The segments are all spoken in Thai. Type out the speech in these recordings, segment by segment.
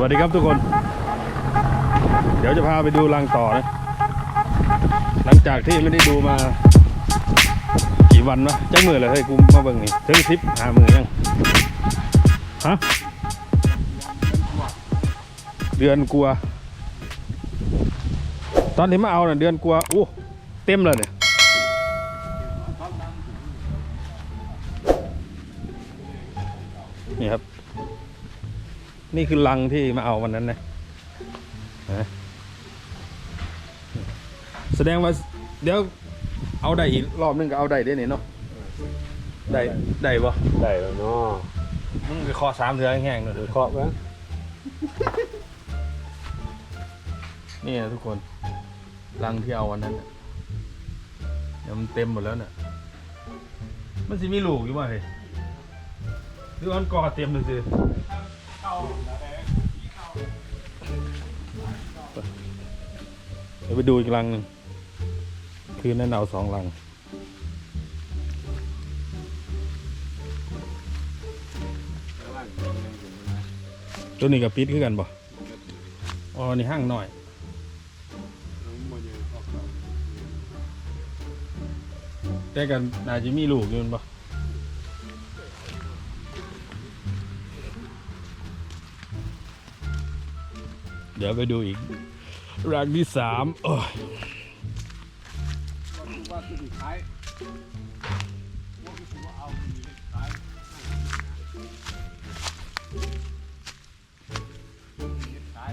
วัสดีครับทุกคน เดี๋ยวจะพาไปดูรังต่อนะ หลังจากที่ไม่ได้ดูมา กี่วันวะจังมือเลยเฮ้ยกูมาเบิ่งนี่ถึงทิปหามือยังฮะเดือนกลัว ตอนที่มาเอาน่ะเดือนกลัวอู้เต็มเลยเนี่ยนี่ครับ นี่คือลังที่มาเอาวันนั้นนะนะแสดงว่าเดี๋ยวเอาได้อีกรอบนึงก็เอาได้ได้เนี่ยเนาะได้ได้ปะได้แล้วเนาะมึงไปคอสามเถือแห้งๆหน่อยเถอะเคาะไหมนี่นะทุกคนลังที่เอาวันนั้นน่ะเดี๋ยวมันเต็มหมดแล้วน่ะมันสิมีลูกอยู่ป่ะเฮ้ยหรือว่ามันกอเต็มเลยสิ เดี๋ยวไปดูอีกลังหนึ่งคืนนั้นเอาสองลัง ตัวนี้กับปิดคือกันบ่อ๋อนี่ห้างหน่อย แต่กันน่าจะมีลูกอยู่แม่นบ่ เดี๋ยวไปดูอีกรังที่สามโอ้ยว่าคือสุดท้ายว่าคือว่าเอาคือสุดท้ายท้าย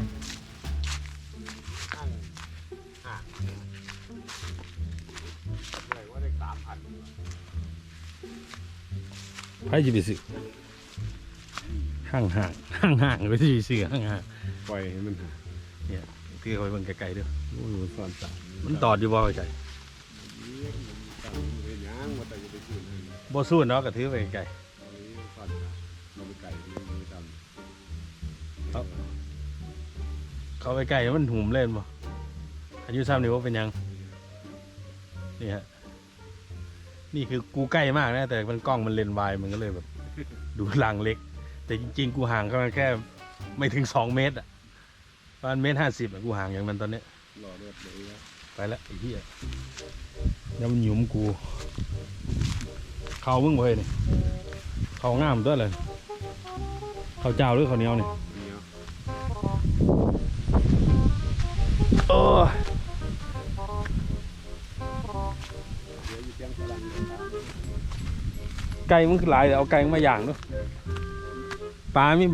ห่างห่างเลยว่าได้สามพันใครจะไปซื้อห่างห่างห่างห่างไปที่ซื้อห่างห่าง ปล่อยให้มันหาเนี่ยคือเขาไปเบิ่งไกลๆเด้อโอ้ยมันซ่อนสามมันตอดอยู่บ่ไกลเห็นยังว่าแต่จะไปคืนให้บ่สู้เนาะก็ถือไปไกลเอาไว้ซ่อนสามเราไปไก่ไม่มีตามเขาไปไกลมันหุ่มเล่นบ่อายุซ้ำนี่ว่าเป็นหยังนี่ฮะนี่คือกูใกล้มากนะ แต่มันกล้องมันเลนส์วายมันก็เลยแบบ ดูลังเล็ก แต่จริง ๆ กูห่างก็แค่ไม่ถึงสองเมตรอะ ประมาณเมตรห้าสิบอะกูห่างอย่างมันตอนเนี้ยรอเลือดเลยนะไปแล้วไอ้เหี้ยแล้วมันหยุมกู เขามึงเว้ยนี่เขาง่ามตัวเลยเขาเจ้าหรือเขาวเหนียวนี่อันนี้โอ้ยเดี๋ยวอยู่เตียงพลังนะครับไก่มึงคือหลายเดี๋ยวเอาไก่มึงมาย่างด้วยปลามี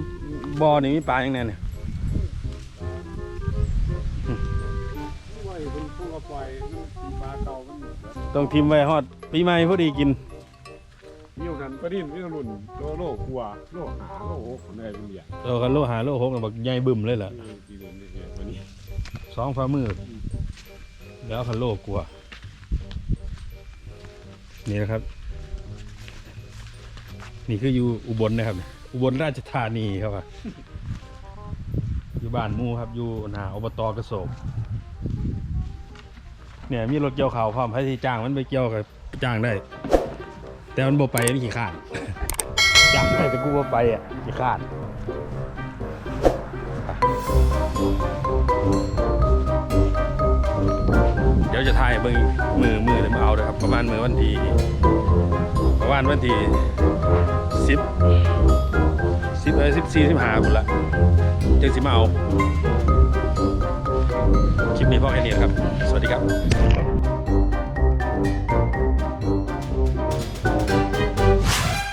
บอนี่มีปลาอย่างแน่เนี่ย เก่ามันหมดแล้วต้องทิมไว้ฮอดปีใหม่พอดีกินมีโอกาสประดิษฐ์มีรุ่นโลโลกลัวโลหาโลโอ้คนใดเป็นอย่างเออกันโลหาโลหกน่ะบักใหญ่บึ้มเลยล่ะนี่ตีเด่นเนี่ยวันนี้สองฝ่ามือแล้วคันโลกลัวนี่นะครับ นี่คืออยู่อุบลนะครับ อุบลราชธานีครับว่าอยู่บ้านหมูครับอยู่หนาอบตกระโศก เนี่ยมีรถเกี่ยวเขาวพร้อมให้ที่จ้างมันไปเกี่ยวกับจ้างได้ แต่มันบ่ไปมันขี้ขานจ้างได้แต่กูบ่ไปอะขี้ขานเดี๋ยวจะถ่ายเบิ่งมือมือเลยมาเอาเลยครับ ประมาณมือวันที่ประมาณวันที่สิบสิบเออสิบสี่สิบห้าคนละจึงสิมาเอา มีพ่อแค่นี้ครับ สวัสดีครับ